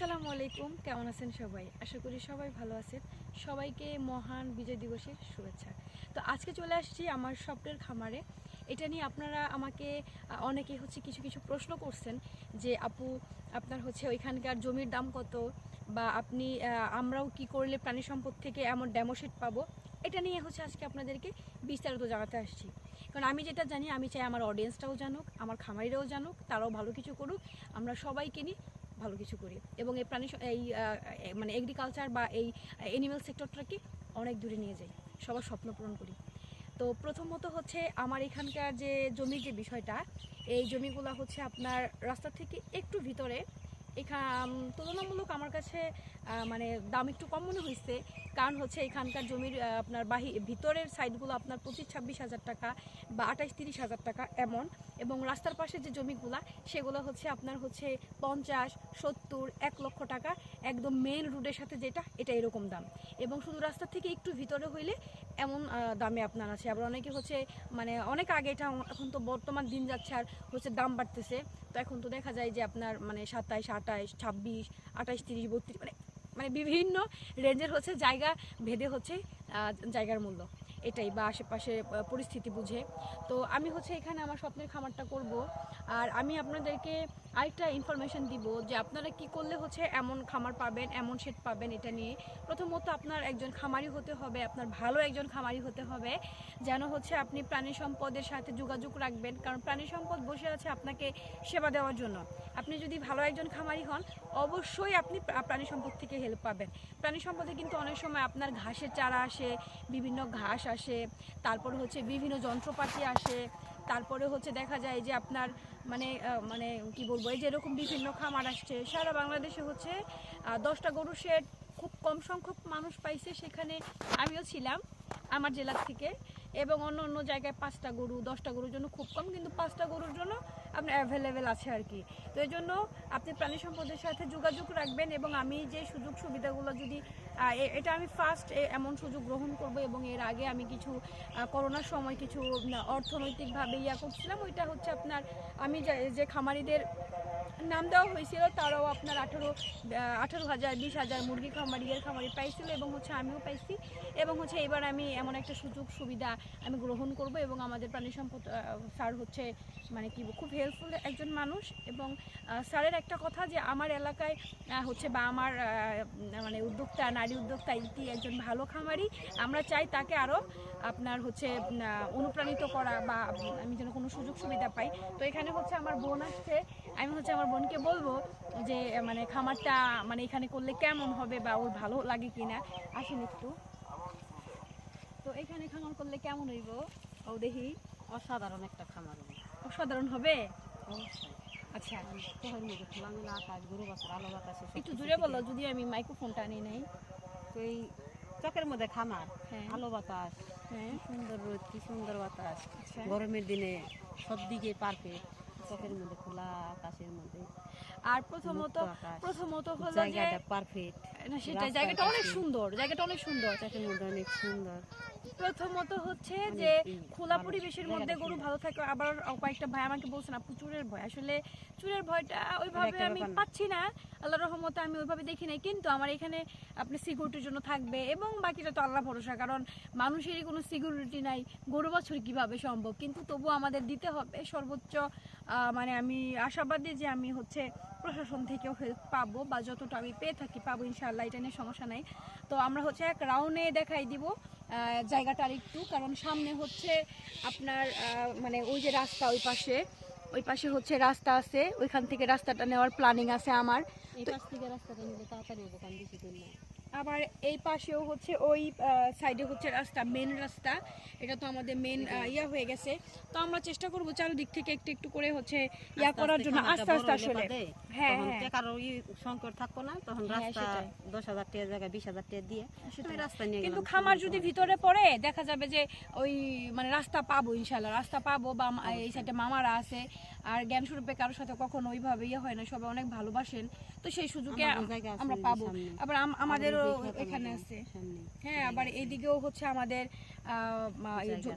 আসসালামু আলাইকুম। কেমন আছেন সবাই? আশা করি সবাই ভালো আছেন। সবাইকে মহান বিজয় দিবসের শুভেচ্ছা। তো আজকে চলে আসছি আমার স্বপ্নের খামারে। এটা নিয়ে আপনারা আমাকে অনেকে হচ্ছে কিছু কিছু প্রশ্ন করছেন যে, আপু, আপনার হচ্ছে ওইখানকার জমির দাম কত? বা আপনি আমরাও কি করলে প্রাণী সম্পদ থেকে এমন ডেমোশেট পাবো? এটা নিয়ে হচ্ছে আজকে আপনাদেরকে বিস্তারিত জানাতে আসছি। কারণ আমি যেটা জানি, আমি চাই আমার অডিয়েন্সটাও জানুক, আমার খামারিরাও জানুক, তারাও ভালো কিছু করুক। আমরা সবাইকে নিয়ে ভালো কিছু করি। এবং এই প্রাণী এই মানে এগ্রিকালচার বা এই অ্যানিমেল সেক্টরটাকে অনেক দূরে নিয়ে যাই। সবার স্বপ্ন পূরণ করি। তো প্রথমত হচ্ছে আমার এখানকার যে জমির যে বিষয়টা, এই জমিগুলো হচ্ছে আপনার রাস্তা থেকে একটু ভিতরে এখান, তুলনামূলক আমার কাছে মানে দাম একটু কম মনে হয়েছে কারণ হচ্ছে এখানকার জমির আপনার বাহি, ভিতরের সাইডগুলো আপনার পঁচিশ ছাব্বিশ হাজার টাকা বা আঠাশ তিরিশ হাজার টাকা এমন। এবং রাস্তার পাশে যে জমিগুলা, সেগুলো হচ্ছে আপনার হচ্ছে পঞ্চাশ, সত্তর, এক লক্ষ টাকা একদম মেন রোডের সাথে যেটা, এটা এরকম দাম। এবং শুধু রাস্তা থেকে একটু ভিতরে হইলে এমন দামে আপনার আছে। আবার অনেকে হচ্ছে মানে অনেক আগে এটা, এখন তো বর্তমান দিন যাচ্ছে আর হচ্ছে দাম বাড়তেছে। তো এখন তো দেখা যায় যে আপনার মানে সাতাইশ আঠাইশ ছাব্বিশ আঠাইশ তিরিশ, বত্রিশ মানে মানে বিভিন্ন রেঞ্জের হচ্ছে জায়গা, ভেদে হচ্ছে জায়গার মূল্য। এটাই বা আশেপাশে পরিস্থিতি বুঝে। তো আমি হচ্ছে এখানে আমার স্বপ্নের খামারটা করব। আর আমি আপনাদেরকে আরেকটা ইনফরমেশন দিব যে আপনারা কি করলে হচ্ছে এমন খামার পাবেন, এমন শেড পাবেন এটা নিয়ে। প্রথমত আপনার একজন খামারি হতে হবে, আপনার ভালো একজন খামারি হতে হবে। যেন হচ্ছে আপনি প্রাণী সম্পদের সাথে যোগাযোগ রাখবেন, কারণ প্রাণী সম্পদ বসে আছে আপনাকে সেবা দেওয়ার জন্য। আপনি যদি ভালো একজন খামারি হন, অবশ্যই আপনি প্রা- প্রাণী সম্পদ থেকে হেল্প পাবেন। প্রাণী সম্পদে কিন্তু অনেক সময় আপনার ঘাসের চারা আসে, বিভিন্ন ঘাস আসে, তারপরে হচ্ছে বিভিন্ন যন্ত্রপাতি আসে, তারপরে হচ্ছে দেখা যায় যে আপনার মানে মানে কি বলব, এই যে এরকম বিভিন্ন খামার আসছে, সারা বাংলাদেশে হচ্ছে দশটা গরু শেড খুব কম সংখ্যক মানুষ পাইছে সেখানে আমিও ছিলাম আমার জেলা থেকে এবং অন্য অন্য জায়গায় পাঁচটা গরু, দশটা গরুর জন্য খুব কম, কিন্তু পাঁচটা গরুর জন্য আপনার অ্যাভেলেবেল আছে আর কি। তো এই জন্য আপনি প্রাণী সম্পদের সাথে যোগাযোগ রাখবেন এবং আমি যে সুযোগ সুবিধাগুলো যদি এটা আমি ফার্স্ট এমন সুযোগ গ্রহণ করব এবং এর আগে আমি কিছু করোনার সময় কিছু অর্থনৈতিকভাবে ইয়া করছিলাম, ওইটা হচ্ছে আপনার, আমি যে- খামারিদের নাম দেওয়া হয়েছিল, তারাও আপনার আঠারো আঠারো হাজার, বিশ হাজার মুরগি খামারি, এর খামারি পাইছিল এবং হচ্ছে আমিও পাইছি। এবং হচ্ছে এবার আমি এমন একটা সুযোগ, সুবিধা আমি গ্রহণ করব এবং আমাদের প্রাণী সম্পদ স্যার হচ্ছে মানে কি খুব হেল্পফুল একজন মানুষ এবং স্যারের একটা কথা যে আমার এলাকায় হচ্ছে বা আমার মানে উদ্যোক্তা, নারী উদ্যোক্তা ইতি একজন ভালো খামারি। আমরা চাই তাকে আরও আপনার হচ্ছে অনুপ্রাণিত করা বা আমি যেন কোনো সুযোগ সুবিধা পাই। তো এখানে হচ্ছে আমার বোন আসছে আমি হচ্ছে আমার বোনকে বলব যে মানে খামারটা মানে এখানে করলে কেমন হবে বা ওর ভালো লাগে কিনা? আসেন একটু। তো এখানে খামার করলে কেমন হইব? ও দেখি। অসাধারণ একটা খামার হবে। অসাধারণ হবে? আচ্ছা। শহরের মধ্যে খোলামেলা আকাশ গরু আলো বাতাসে একটু কিছু দূরে বলো যদি আমি মাইক্রোফোনটা আনি নাই। তো এই চকের মধ্যে খামার আলো বাতাস হ্যাঁ। সুন্দর রোদ কি সুন্দর বাতাস। গরমের দিনে সব দিকে পারফেক্ট চকের মধ্যে খোলা আকাশের মধ্যে আর প্রথমত প্রথমত হলো জায়গাটা পারফেক্ট না সেটা জায়গাটা অনেক সুন্দর জায়গাটা অনেক সুন্দর। মধ্যে অনেক সুন্দর। প্রথমত হচ্ছে যে খোলা পরিবেশের মধ্যে গরু ভালো থাকে। আবার কয়েকটা ভাই আমাকে বলছেন আপু চুরের ভয়। আসলে চুরের ভয়টা ওইভাবে আমি পাচ্ছি না। আল্লাহ রহমতে আমি ওইভাবে দেখি নাই। কিন্তু আমার এখানে আপনি সিকিউরিটির জন্য থাকবে এবং বাকিটা তো আল্লাহ ভরসা। কারণ মানুষেরই কোনো সিকিউরিটি নাই। গরু বছর কীভাবে সম্ভব? কিন্তু তবু আমাদের দিতে হবে সর্বোচ্চ আহ, মানে আমি আশাবাদী যে আমি হচ্ছে প্রশাসন থেকেও হেল্প পাবো বা যতটা আমি পেয়ে থাকি পাবো ইনশাআল্লাহ এটা নিয়ে সমস্যা নাই। তো আমরা হচ্ছে এক রাউন্ডে দেখাই দিব জায়গাটা আর একটু কারণ সামনে হচ্ছে আপনার মানে ওই যে রাস্তা ওই পাশে ওই পাশে হচ্ছে রাস্তা আছে ওইখান থেকে রাস্তাটা নেওয়ার প্ল্যানিং আছে আমার। এই পাশ থেকে রাস্তাটা নিলে তাড়াতাড়ি হবে কারণ বেশি দূর না। আবার এই পাশেও হচ্ছে ওই সাইডে হচ্ছে রাস্তা মেন রাস্তা। এটা তো আমাদের মেন ইয়া হয়ে গেছে। তো আমরা চেষ্টা করব চারিদিক থেকে একটু একটু করে হচ্ছে ইয়া করার জন্য আস্তে আস্তে আসলে। হ্যাঁ, হ্যাঁ। টাকার ওই সংকট থাকব না তখন হ্যাঁ, রাস্তা দশ হাজার টাকা জায়গায় বিশ হাজার টাকা দিয়ে রাস্তা নিয়ে কিন্তু খামার যদি ভিতরে পড়ে দেখা যাবে যে ওই মানে রাস্তা পাবো ইনশাল্লাহ রাস্তা পাবো বা এই সাইডে মামারা আছে আর জ্ঞান স্বরূপে কারোর সাথে কখনো ওইভাবে ইয়ে হয় না সবাই অনেক ভালোবাসেন। তো সেই সুযোগে আমরা পাবো। আবার আমাদেরও এখানে আছে। হ্যাঁ আবার এইদিকেও হচ্ছে আমাদের।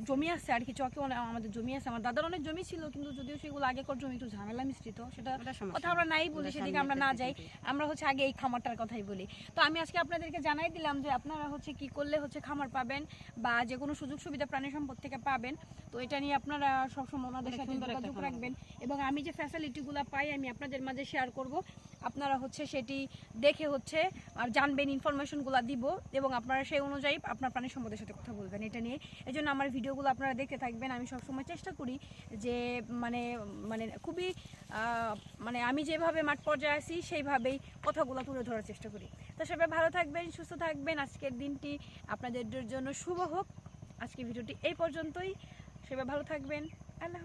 জমি আছে আর কি চকে আমাদের জমি আছে। আমার দাদার অনেক জমি ছিল কিন্তু যদিও সেগুলো আগেকার জমি একটু ঝামেলা মিশ্রিত সেটা কথা আমরা নাই বলি সেদিকে আমরা না যাই। আমরা হচ্ছে আগে এই খামারটার কথাই বলি। তো আমি আজকে আপনাদেরকে জানাই দিলাম যে আপনারা হচ্ছে কি করলে হচ্ছে খামার পাবেন বা যে কোনো সুযোগ সুবিধা প্রাণী সম্পদ থেকে পাবেন। তো এটা নিয়ে আপনারা সবসময় ওনাদের সাথে যোগাযোগ রাখবেন। এবং আমি যে ফ্যাসিলিটিগুলো পাই, আমি আপনাদের মাঝে শেয়ার করব। আপনারা হচ্ছে সেটি দেখে হচ্ছে আর জানবেন ইনফরমেশনগুলো দিব এবং আপনারা সেই অনুযায়ী আপনার প্রাণী সম্পদের সাথে কথা বলবেন এটা নিয়ে। এই জন্য আমার ভিডিওগুলো আপনারা দেখতে থাকবেন। আমি সবসময় চেষ্টা করি যে মানে মানে খুবই মানে আমি যেভাবে মাঠ পর্যায়ে আছি, সেইভাবেই কথাগুলো তুলে ধরার চেষ্টা করি। তো সবাই ভালো থাকবেন, সুস্থ থাকবেন। আজকের দিনটি আপনাদের জন্য শুভ হোক। আজকে ভিডিওটি এই পর্যন্তই। সবাই ভালো থাকবেন। আল্লাহ।